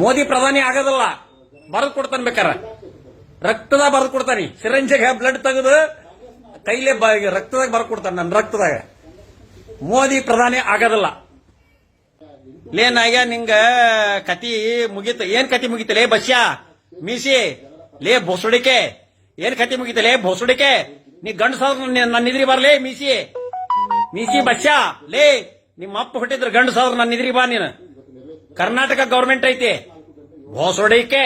ಮೋದಿ ಪ್ರಧಾನಿ ಆಗೋದಲ್ಲ, ಬರೆದು ಕೊಡ್ತಾನೆ ಬೇಕಾರ. ರಕ್ತದಾಗ ಬರೆದು ಕೊಡ್ತಾನೆ. ಸಿರಂಜಿಗೆ ಬ್ಲಡ್ ತೆಗೆದು ಕೈಲೇ ರಕ್ತದಾಗ ಬರೆದು ಕೊಡ್ತಾನೆ ನನ್ನ ರಕ್ತದಾಗ. ಮೋದಿ ಪ್ರಧಾನಿ ಆಗೋದಲ್ಲ. ಲೇ ನಾಯ್ಯ ನಿಂಗ ಕತಿ ಮುಗಿತ ಏನ್ ಕತಿ ಮುಗಿತಲೇ ಬಸ್ಯಾ, ಮೀಸಿ, ಲೇ ಬೊಸುಡಿಕೆ ಏನ್ ಕತಿ ಮುಗಿತಲೇ ಲೇ ಭೋಸುಡಿಕೆ. ನೀ ಗಂಡ ನನ್ನ ಇದ್ರಿ ಬರ್ಲೇ ಮೀಸಿ. ಮೀಸಿ ಬಸ್ಯಾ, ಲೇ ನಿಮ್ಮ ಅಪ್ಪ ಹುಟ್ಟಿದ್ರ ಗಂಡ ಸಾವ್ರ ನನ್ನ ಇದ್ರಿ ಬಾ ನೀನು. ಕರ್ನಾಟಕ ಗೌರ್ಮೆಂಟ್ ಐತಿ. ಹೊಸೊಡಿಕೆ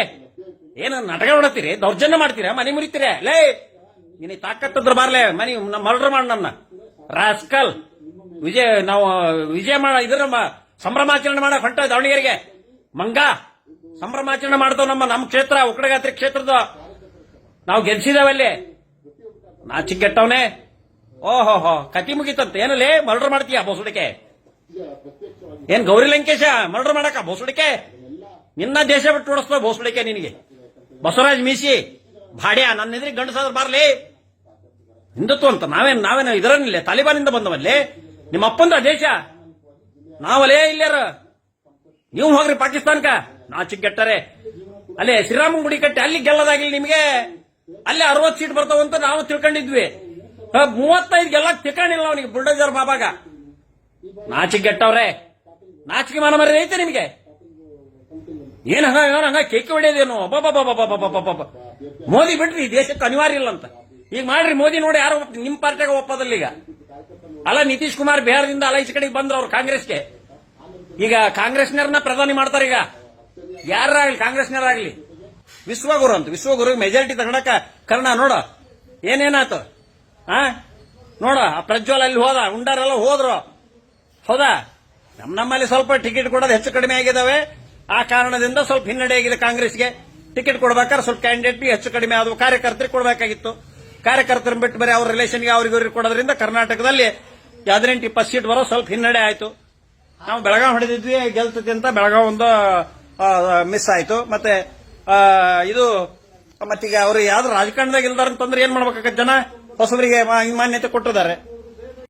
ಏನು ನಾಟಕ ನೋಡತ್ತೀರಿ? ದೌರ್ಜನ್ಯ ಮಾಡ್ತೀರಾ? ಮನೆ ಮುರಿತೀರಾ? ಲೇ, ನಿನ್ನ ತಾಕತ್ತದ್ರ ಬಾರ್ಲೆ, ಮನಿ ಮರ್ಡರ್ ಮಾಡ ನನ್ನ ರಾಸ್ಕಲ್. ವಿಜಯ, ನಾವು, ವಿಜಯ ಮಾಡ, ಇದ್ರ ಸಂಭ್ರಮಾಚರಣೆ ಮಾಡ ಹೊಂಟ ದಾವಣಗೆರೆಗೆ. ಮಂಗ, ಸಂಭ್ರಮಾಚರಣೆ ಮಾಡ್ತಾವ ನಮ್ಮ ನಮ್ಮ ಕ್ಷೇತ್ರ ಉಕ್ಕಡಗಾತ್ರಿ ಕ್ಷೇತ್ರದ. ನಾವು ಗೆಲ್ಸಿದಾವಲ್ಲಿ ನಾಚಿಕೆಟ್ಟವನೇ. ಓಹೋ ಹೋ ಕತಿ ಮುಗಿತಂತ. ಏನಲ್ಲೇ ಮರ್ಡರ್ ಮಾಡ್ತೀಯ ಬೋಸುಡಿಕೆ ಏನ್ ಗೌರಿ ಲಂಕೇಶ ಮರ್ಡರ್ ಮಾಡಕ? ಬೋಸುಡಿಕೆ? ನಿನ್ನ ದೇಶ ಬಿಟ್ಟು ಓಡಿಸ್ತೋ ಬೋಸುಡಿಕೆ ನಿನಗೆ. ಬಸವರಾಜ್ ಮೀಸಿ, ಭಾಡ್ಯ, ನನ್ನ ಎದುರಿಗೆ ಗಂಡಸಾದ್ರ ಬಾರ್ಲಿ. ಹಿಂದುತ್ವ ಅಂತ ನಾವೇನ್ ನಾವೇನು ಇದರನ್ನಿಲ್ಲ ತಾಲಿಬಾನಿಂದ ಬಂದವಲ್ಲಿ. ನಿಮ್ಮ ಅಪ್ಪಂದ ದೇಶ. ನಾವಲೇ ಇಲ್ಲಾರ ನೀವು ಹೋಗ್ರಿ ಪಾಕಿಸ್ತಾನ್ಕ ನಾ ಚಿಕ್ಕಟ್ಟರೆ. ಅಲ್ಲೇ ಶ್ರೀರಾಮ ಗುಡಿ ಕಟ್ಟಿ ಅಲ್ಲಿ ಗೆಲ್ಲದಾಗಿಲ್ಲ ನಿಮಗೆ. ಅಲ್ಲೇ ಅರವತ್ ಸೀಟ್ ಬರ್ತಾವಂತ ನಾವು ತಿಳ್ಕೊಂಡಿದ್ವಿ. ಮೂವತ್ತೈದು ಗೆಲ್ಲ ತಿಳ್ಕೊಂಡಿಲ್ಲ ಅವನಿಗೆ. ಬುಲ್ಡೋಜರ್ ಬಾಬಾಗ. ನಾಚಿಕೆ ಗೆಟ್ಟವ್ರೆ ನಾಚಿಕೆ ಮಾನ ಮರ್ಯಾದೆ ಐತೆ ನಿಮಗೆ. ಏನ್ ಹಂಗ ಹಂಗ, ಕೇಕೆ ಹೊಡೆಯೋದೇನು ಮೋದಿ ಬಿಟ್ರಿ, ಈ ದೇಶಕ್ಕೆ ಅನಿವಾರ್ಯ ಇಲ್ಲ ಅಂತ. ಈಗ ಮಾಡ್ರಿ, ಮೋದಿ ನೋಡಿ ಯಾರು ನಿಮ್ ಪಾರ್ಟಿಯಾಗ ಒಪ್ಪದಲ್ಲ ಈಗ. ಅಲ್ಲ, ನಿತೀಶ್ ಕುಮಾರ್ ಬಿಹಾರದಿಂದ ಅಲೈಸ್ ಈಚೆ ಕಡೆಗೆ ಬಂದ್ರು ಅವ್ರು ಕಾಂಗ್ರೆಸ್ಗೆ. ಈಗ ಕಾಂಗ್ರೆಸ್ನರ್ನ ಪ್ರಧಾನಿ ಮಾಡ್ತಾರೆ ಈಗ. ಯಾರಾಗ್ಲಿ ಕಾಂಗ್ರೆಸ್ನರಾಗ್ಲಿ ವಿಶ್ವಗುರು ಅಂತ. ವಿಶ್ವಗುರು ಮೆಜಾರಿಟಿ ತಗೊಂಡಕ ಕರ್ಣ, ನೋಡ. ಏನೇನಾತು ಆ? ನೋಡ ಪ್ರಜ್ವಲ್ ಅಲ್ಲಿ ಹೋದ, ಉಂಡಾರೆಲ್ಲ ಹೋದ್ರು. ಹೌದಾ? ನಮ್ಮ ನಮ್ಮಲ್ಲಿ ಸ್ವಲ್ಪ ಟಿಕೆಟ್ ಕೊಡೋದು ಹೆಚ್ಚು ಕಡಿಮೆ ಆಗಿದಾವೆ. ಆ ಕಾರಣದಿಂದ ಸ್ವಲ್ಪ ಹಿನ್ನಡೆ ಆಗಿದೆ ಕಾಂಗ್ರೆಸ್ಗೆ. ಟಿಕೆಟ್ ಕೊಡ್ಬೇಕಾದ್ರೆ ಸ್ವಲ್ಪ ಕ್ಯಾಂಡಿಡೇಟ್ ಹೆಚ್ಚು ಕಡಿಮೆ ಆದವು. ಕಾರ್ಯಕರ್ತರಿಗೆ ಕೊಡಬೇಕಾಗಿತ್ತು. ಕಾರ್ಯಕರ್ತರನ್ನ ಬಿಟ್ಟು ಬರೀ ಅವ್ರ ರಿಲೇಷನ್ಗೆ ಅವ್ರಿಗೆ ಇವ್ರಿಗೆ ಕೊಡೋದ್ರಿಂದ ಕರ್ನಾಟಕದಲ್ಲಿ ಹದಿನೆಂಟು, ಇಪ್ಪತ್ತು ಸೀಟ್ ಬರೋ ಸ್ವಲ್ಪ ಹಿನ್ನಡೆ ಆಯಿತು. ನಾವು ಬೆಳಗಾವಿ ಹೊಡೆದಿದ್ವಿ ಗೆಲ್ತದೆ ಅಂತ ಬೆಳಗಾವಿ ಒಂದು ಮಿಸ್ ಆಯಿತು. ಮತ್ತೆ ಇದು, ಮತ್ತೀಗ ಅವರು ಯಾವ್ದು ರಾಜಕಾರಣದಾಗ ಇಲ್ದಾರ ಅಂತಂದ್ರೆ ಏನ್ ಮಾಡ್ಬೇಕಾಗತ್ತೆ ಜನ? ಹೊಸಬರಿಗೆ ಮಾನ್ಯತೆ ಕೊಟ್ಟಿದ್ದಾರೆ.